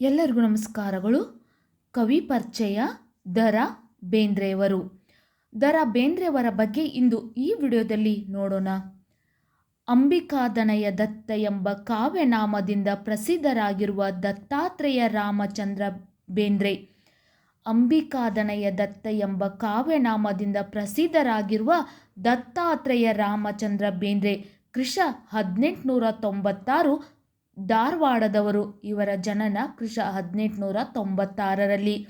ಎಲ್ಲರಿಗೂ ನಮಸ್ಕಾರಗಳು. ಕವಿ ಪರಿಚಯ ದರ ಬೇಂದ್ರೆಯವರು. ದರ ಬೇಂದ್ರೆಯವರ ಬಗ್ಗೆ ಇಂದು ಈ ವಿಡಿಯೋದಲ್ಲಿ ನೋಡೋಣ. ಅಂಬಿಕಾದನಯ ದತ್ತ ಎಂಬ ಕಾವ್ಯನಾಮದಿಂದ ಪ್ರಸಿದ್ಧರಾಗಿರುವ ದತ್ತಾತ್ರೇಯ ರಾಮಚಂದ್ರ ಬೇಂದ್ರೆ ಅಂಬಿಕಾದನಯ ದತ್ತ ಎಂಬ ಕಾವ್ಯನಾಮದಿಂದ ಪ್ರಸಿದ್ಧರಾಗಿರುವ ದತ್ತಾತ್ರೇಯ ರಾಮಚಂದ್ರ ಬೇಂದ್ರೆ ಕ್ರಿಶ ಹದಿನೆಂಟುನೂರ ತೊಂಬತ್ತಾರು ಧಾರವಾಡದವರು ಇವರ ಜನನ ಕೃಷ ಹದಿನೆಂಟುನೂರ ತೊಂಬತ್ತಾರರಲ್ಲಿ.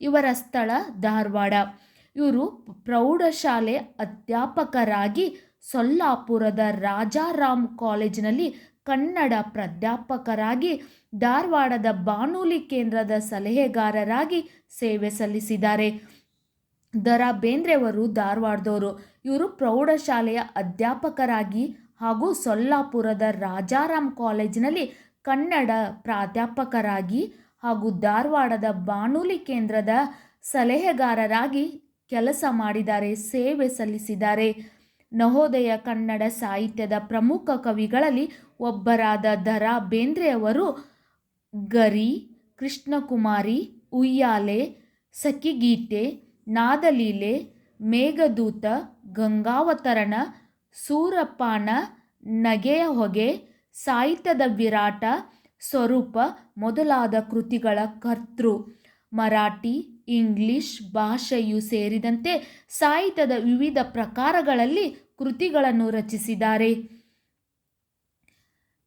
ಇವರ ಸ್ಥಳ ಧಾರವಾಡ. ಇವರು ಪ್ರೌಢಶಾಲೆ ಅಧ್ಯಾಪಕರಾಗಿ ಸೊಲ್ಲಾಪುರದ ರಾಜಾರಾಮ್ ಕಾಲೇಜಿನಲ್ಲಿ ಕನ್ನಡ ಪ್ರಾಧ್ಯಾಪಕರಾಗಿ, ಧಾರವಾಡದ ಬಾನುಲಿ ಕೇಂದ್ರದ ಸಲಹೆಗಾರರಾಗಿ ಸೇವೆ ಸಲ್ಲಿಸಿದ್ದಾರೆ. ದರಾ ಬೇಂದ್ರೆಯವರು ಧಾರವಾಡದವರು. ಇವರು ಪ್ರೌಢಶಾಲೆಯ ಅಧ್ಯಾಪಕರಾಗಿ ಹಾಗೂ ಸೊಲ್ಲಾಪುರದ ರಾಜಾರಾಮ್ ಕಾಲೇಜಿನಲ್ಲಿ ಕನ್ನಡ ಪ್ರಾಧ್ಯಾಪಕರಾಗಿ ಹಾಗೂ ಧಾರವಾಡದ ಬಾನುಲಿ ಕೇಂದ್ರದ ಸಲಹೆಗಾರರಾಗಿ ಕೆಲಸ ಮಾಡಿದ್ದಾರೆ, ಸೇವೆ ಸಲ್ಲಿಸಿದ್ದಾರೆ. ನವೋದಯ ಕನ್ನಡ ಸಾಹಿತ್ಯದ ಪ್ರಮುಖ ಕವಿಗಳಲ್ಲಿ ಒಬ್ಬರಾದ ದರಾ ಬೇಂದ್ರೆಯವರು ಗರಿ, ಕೃಷ್ಣಕುಮಾರಿ, ಉಯ್ಯಾಲೆ, ಸಖಿಗೀತೆ, ನಾದಲೀಲೆ, ಮೇಘದೂತ, ಗಂಗಾವತರಣ ಸೂರಪಾನ ನಗೆಯ ಹೊಗೆ ಸಾಹಿತ್ಯದ ವಿರಾಟ ಸ್ವರೂಪ ಮೊದಲಾದ ಕೃತಿಗಳ ಕರ್ತೃ. ಮರಾಠಿ, ಇಂಗ್ಲಿಷ್ ಭಾಷೆಯು ಸೇರಿದಂತೆ ಸಾಹಿತ್ಯದ ವಿವಿಧ ಪ್ರಕಾರಗಳಲ್ಲಿ ಕೃತಿಗಳನ್ನು ರಚಿಸಿದ್ದಾರೆ.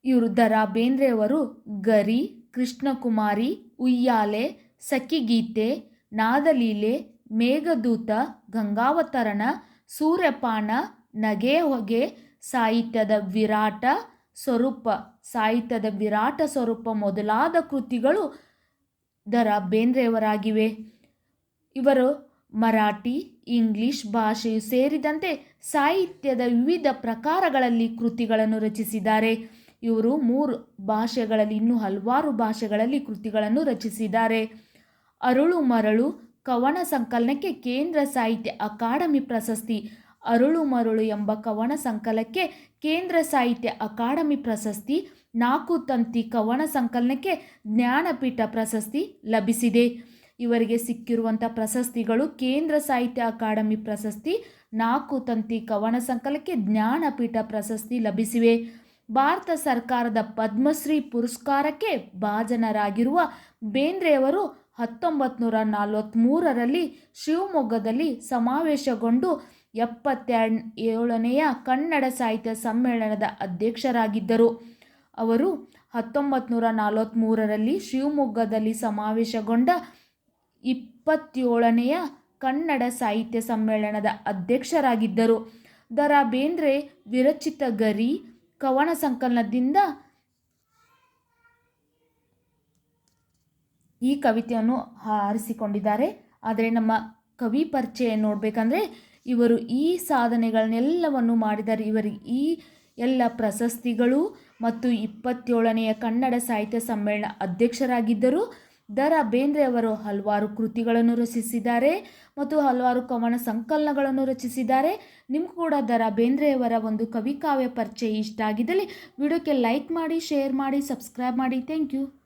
ಇವರು ದರಾ ಬೇಂದ್ರೆಯವರು ಗರಿ, ಕೃಷ್ಣಕುಮಾರಿ, ಉಯ್ಯಾಲೆ, ಸಖಿಗೀತೆ, ನಾದಲೀಲೆ, ಮೇಘದೂತ, ಗಂಗಾವತರಣ, ಸೂರ್ಯಪಾನ ನಗೆ ಹೊಗೆ ಸಾಹಿತ್ಯದ ವಿರಾಟ ಸ್ವರೂಪ. ಸಾಹಿತ್ಯದ ವಿರಾಟ ಸ್ವರೂಪ ಮೊದಲಾದ ಕೃತಿಗಳು ದರ ಬೇಂದ್ರೆಯವರಾಗಿವೆ ಇವರು ಮರಾಠಿ, ಇಂಗ್ಲಿಷ್ ಭಾಷೆಯು ಸೇರಿದಂತೆ ಸಾಹಿತ್ಯದ ವಿವಿಧ ಪ್ರಕಾರಗಳಲ್ಲಿ ಕೃತಿಗಳನ್ನು ರಚಿಸಿದ್ದಾರೆ. ಇವರು ಮೂರು ಭಾಷೆಗಳಲ್ಲಿ, ಇನ್ನೂ ಹಲವಾರು ಭಾಷೆಗಳಲ್ಲಿ ಕೃತಿಗಳನ್ನು ರಚಿಸಿದ್ದಾರೆ. ಅರುಳು ಮರಳು, ಕವನ ಸಂಕಲನಕ್ಕೆ ಕೇಂದ್ರ ಸಾಹಿತ್ಯ ಅಕಾಡೆಮಿ ಪ್ರಶಸ್ತಿ ಅರುಳು ಮರುಳು ಎಂಬ ಕವನ ಸಂಕಲನಕ್ಕೆ ಕೇಂದ್ರ ಸಾಹಿತ್ಯ ಅಕಾಡೆಮಿ ಪ್ರಶಸ್ತಿ, ನಾಲ್ಕು ತಂತಿ ಕವನ ಸಂಕಲನಕ್ಕೆ ಜ್ಞಾನಪೀಠ ಪ್ರಶಸ್ತಿ ಲಭಿಸಿದೆ. ಇವರಿಗೆ ಸಿಕ್ಕಿರುವಂಥ ಪ್ರಶಸ್ತಿಗಳು ಕೇಂದ್ರ ಸಾಹಿತ್ಯ ಅಕಾಡೆಮಿ ಪ್ರಶಸ್ತಿ, ನಾಲ್ಕು ತಂತಿ ಕವನ ಸಂಕಲನಕ್ಕೆ ಜ್ಞಾನಪೀಠ ಪ್ರಶಸ್ತಿ ಲಭಿಸಿವೆ. ಭಾರತ ಸರ್ಕಾರದ ಪದ್ಮಶ್ರೀ ಪುರಸ್ಕಾರಕ್ಕೆ ಭಾಜನರಾಗಿರುವ ಬೇಂದ್ರೆಯವರು ಹತ್ತೊಂಬತ್ತು ನೂರ ನಲವತ್ತ್ಮೂರರಲ್ಲಿ ಶಿವಮೊಗ್ಗದಲ್ಲಿ ಸಮಾವೇಶಗೊಂಡು ಎಪ್ಪತ್ತೆರಡು ಏಳನೆಯ ಕನ್ನಡ ಸಾಹಿತ್ಯ ಸಮ್ಮೇಳನದ ಅಧ್ಯಕ್ಷರಾಗಿದ್ದರು. ಅವರು ಹತ್ತೊಂಬತ್ತು ನೂರ ಶಿವಮೊಗ್ಗದಲ್ಲಿ ಸಮಾವೇಶಗೊಂಡ ಇಪ್ಪತ್ತೇಳನೆಯ ಕನ್ನಡ ಸಾಹಿತ್ಯ ಸಮ್ಮೇಳನದ ಅಧ್ಯಕ್ಷರಾಗಿದ್ದರು. ದರ ಬೇಂದ್ರೆ ವಿರಚಿತ ಗರಿ, ಕವನ ಸಂಕಲನದಿಂದ ಈ ಕವಿತೆಯನ್ನು ಆರಿಸಿಕೊಂಡಿದ್ದಾರೆ ಆದರೆ ನಮ್ಮ ಕವಿ ಪರಿಚಯ ನೋಡಬೇಕಂದ್ರೆ ಇವರು ಈ ಸಾಧನೆಗಳನ್ನೆಲ್ಲವನ್ನು ಮಾಡಿದರೆ ಇವರಿಗೆ ಈ ಎಲ್ಲ ಪ್ರಶಸ್ತಿಗಳು ಮತ್ತು ಇಪ್ಪತ್ತೇಳನೆಯ ಕನ್ನಡ ಸಾಹಿತ್ಯ ಸಮ್ಮೇಳನ ಅಧ್ಯಕ್ಷರಾಗಿದ್ದರು. ದರ ಬೇಂದ್ರೆ ಅವರು ಹಲವಾರು ಕೃತಿಗಳನ್ನು ರಚಿಸಿದ್ದಾರೆ ಮತ್ತು ಹಲವಾರು ಕವನ ಸಂಕಲನಗಳನ್ನು ರಚಿಸಿದ್ದಾರೆ. ನಿಮ್ಗೆ ಕೂಡ ದರ ಬೇಂದ್ರೆಯವರ ಒಂದು ಕವಿಕಾವ್ಯ ಪರಿಚಯ ಇಷ್ಟ ಆಗಿದ್ದಲ್ಲಿ ವಿಡಿಯೋಕ್ಕೆ ಲೈಕ್ ಮಾಡಿ, ಶೇರ್ ಮಾಡಿ, ಸಬ್ಸ್ಕ್ರೈಬ್ ಮಾಡಿ. Thank you.